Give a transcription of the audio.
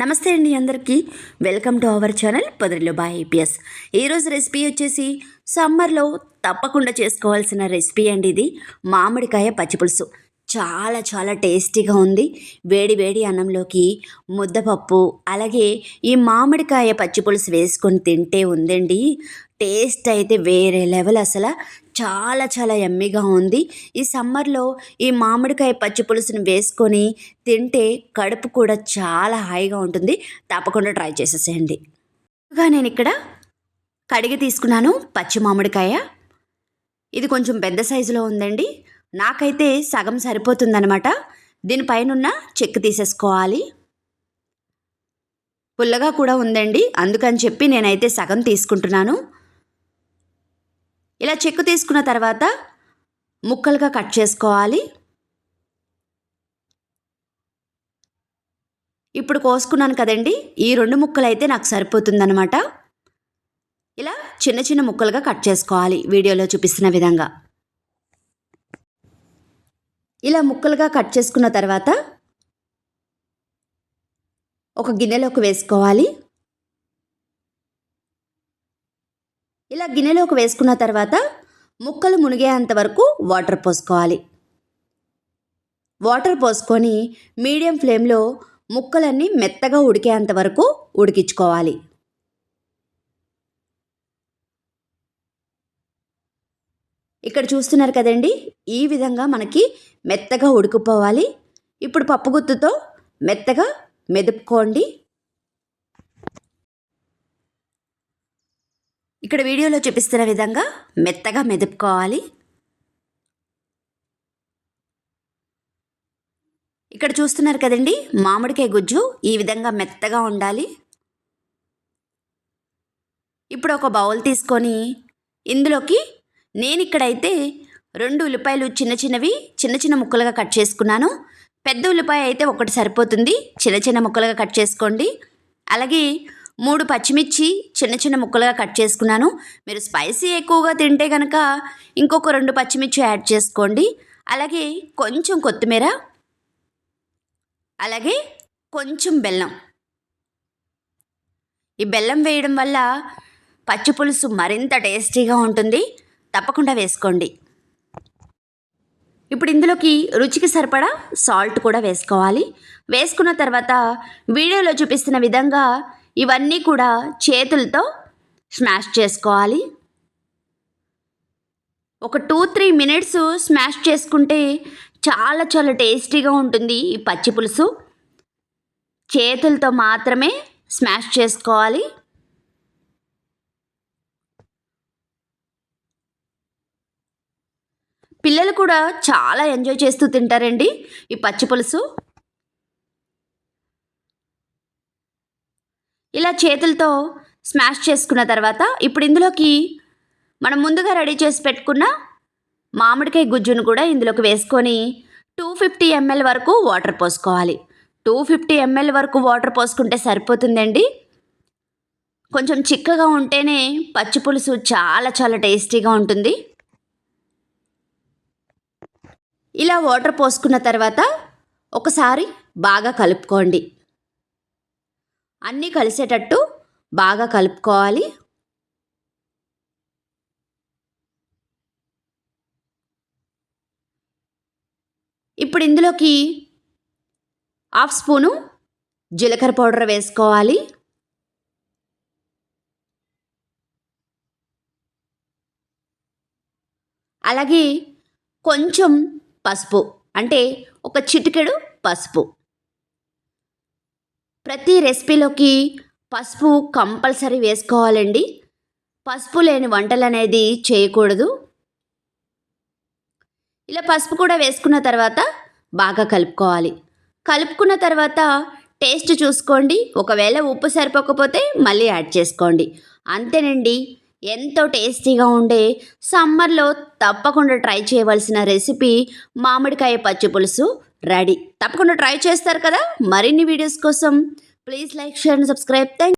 నమస్తే అండి అందరికీ. వెల్కమ్ టు అవర్ ఛానల్ పొదరిలో బాయ్ ఐపీఎస్ ఈరోజు రెసిపీ వచ్చేసి సమ్మర్లో తప్పకుండా చేసుకోవాల్సిన రెసిపీ అండి ఇది. మామిడికాయ పచ్చిపులుసు. చాలా చాలా టేస్టీగా ఉంది. వేడి వేడి అన్నంలోకి ముద్దపప్పు అలాగే ఈ మామిడికాయ పచ్చిపులుసు వేసుకొని తింటే ఉందండి. టేస్ట్ అయితే వేరే లెవెల్ అసలు. చాలా చాలా ఎమ్మిగా ఉంది. ఈ సమ్మర్లో ఈ మామిడికాయ పచ్చి పులుసుని వేసుకొని తింటే కడుపు కూడా చాలా హాయిగా ఉంటుంది. తప్పకుండా ట్రై చేసేసేయండి. నేను ఇక్కడ కడిగి తీసుకున్నాను పచ్చి మామిడికాయ. ఇది కొంచెం పెద్ద సైజులో ఉందండి. నాకైతే సగం సరిపోతుందనమాట దీనిపైనున్న చెక్ తీసేసుకోవాలి. పుల్లగా కూడా ఉందండి. అందుకని చెప్పి నేనైతే సగం తీసుకుంటున్నాను. ఇలా చెక్కు తీసుకున్న తర్వాత ముక్కలుగా కట్ చేసుకోవాలి. ఇప్పుడు కోసుకున్నాను కదండి ఈ రెండు ముక్కలు అయితే నాకు సరిపోతుందనమాట ఇలా చిన్న చిన్న ముక్కలుగా కట్ చేసుకోవాలి వీడియోలో చూపిస్తున్న విధంగా. ఇలా ముక్కలుగా కట్ చేసుకున్న తర్వాత ఒక గిన్నెలోకి వేసుకోవాలి. ఇలా గిన్నెలోకి వేసుకున్న తర్వాత ముక్కలు మునిగేంత వరకు వాటర్ పోసుకోవాలి. వాటర్ పోసుకొని మీడియం ఫ్లేమ్లో ముక్కలన్నీ మెత్తగా ఉడికేంత వరకు ఉడికించుకోవాలి. ఇక్కడ చూస్తున్నారు కదండి ఈ విధంగా మనకి మెత్తగా ఉడికిపోవాలి. ఇప్పుడు పప్పుగుత్తుతో మెత్తగా మెదుపుకోండి. ఇక్కడ వీడియోలో చూపిస్తున్న విధంగా మెత్తగా మెదుపుకోవాలి. ఇక్కడ చూస్తున్నారు కదండి మామిడికాయ గుజ్జు ఈ విధంగా మెత్తగా ఉండాలి. ఇప్పుడు ఒక బౌల్ తీసుకొని ఇందులోకి నేను ఇక్కడైతే రెండు ఉల్లిపాయలు చిన్న చిన్నవి చిన్న చిన్న ముక్కలుగా కట్ చేసుకున్నాను. పెద్ద ఉల్లిపాయ అయితే ఒకటి సరిపోతుంది చిన్న చిన్న ముక్కలుగా కట్ చేసుకోండి. అలాగే మూడు పచ్చిమిర్చి చిన్న చిన్న ముక్కలుగా కట్ చేసుకున్నాను. మీరు స్పైసీ ఎక్కువగా తింటే కనుక ఇంకొక రెండు పచ్చిమిర్చి యాడ్ చేసుకోండి. అలాగే కొంచెం కొత్తిమీర అలాగే కొంచెం బెల్లం. ఈ బెల్లం వేయడం వల్ల పచ్చి పులుసు మరింత టేస్టీగా ఉంటుంది. తప్పకుండా వేసుకోండి. ఇప్పుడు ఇందులోకి రుచికి సరిపడా సాల్ట్ కూడా వేసుకోవాలి. వేసుకున్న తర్వాత వీడియోలో చూపిస్తున్న విధంగా ఇవన్నీ కూడా చేతులతో స్మాష్ చేసుకోవాలి. ఒక టూ త్రీ మినిట్స్ స్మాష్ చేసుకుంటే చాలా చాలా టేస్టీగా ఉంటుంది ఈ పచ్చి పులుసు. చేతులతో మాత్రమే స్మాష్ చేసుకోవాలి. పిల్లలు కూడా చాలా ఎంజాయ్ చేస్తూ తింటారండి ఈ పచ్చి పులుసు ఇలా చేతులతో స్మాష్ చేసుకున్న తర్వాత ఇప్పుడు ఇందులోకి మనం ముందుగా రెడీ చేసి పెట్టుకున్న మామిడికాయ గుజ్జును కూడా ఇందులోకి వేసుకొని టూ ఫిఫ్టీ ఎంఎల్ వరకు వాటర్ పోసుకోవాలి. టూ ఫిఫ్టీ ఎంఎల్ వరకు వాటర్ పోసుకుంటే సరిపోతుందండి. కొంచెం చిక్కగా ఉంటేనే పచ్చి పులుసు చాలా చాలా టేస్టీగా ఉంటుంది. ఇలా వాటర్ పోసుకున్న తర్వాత ఒకసారి బాగా కలుపుకోండి. అన్నీ కలిసేటట్టు బాగా కలుపుకోవాలి. ఇప్పుడు ఇందులోకి హాఫ్ స్పూను జీలకర్ర పౌడర్ వేసుకోవాలి. అలాగే కొంచెం పసుపు అంటే ఒక చిటికెడు పసుపు. ప్రతి రెసిపీలోకి పసుపు కంపల్సరీ వేసుకోవాలండి. పసుపు లేని వంటలు అనేది చేయకూడదు. ఇలా పసుపు కూడా వేసుకున్న తర్వాత బాగా కలుపుకోవాలి. కలుపుకున్న తర్వాత టేస్ట్ చూసుకోండి. ఒకవేళ ఉప్పు సరిపోకపోతే మళ్ళీ యాడ్ చేసుకోండి. అంతేనండి. ఎంతో టేస్టీగా ఉండే సమ్మర్లో తప్పకుండా ట్రై చేయవలసిన రెసిపీ మామిడికాయ పచ్చి పులుసు. రెడీ. తప్పకుండా ట్రై చేస్తారు కదా. మరిన్ని వీడియోస్ కోసం please like share and subscribe. Thank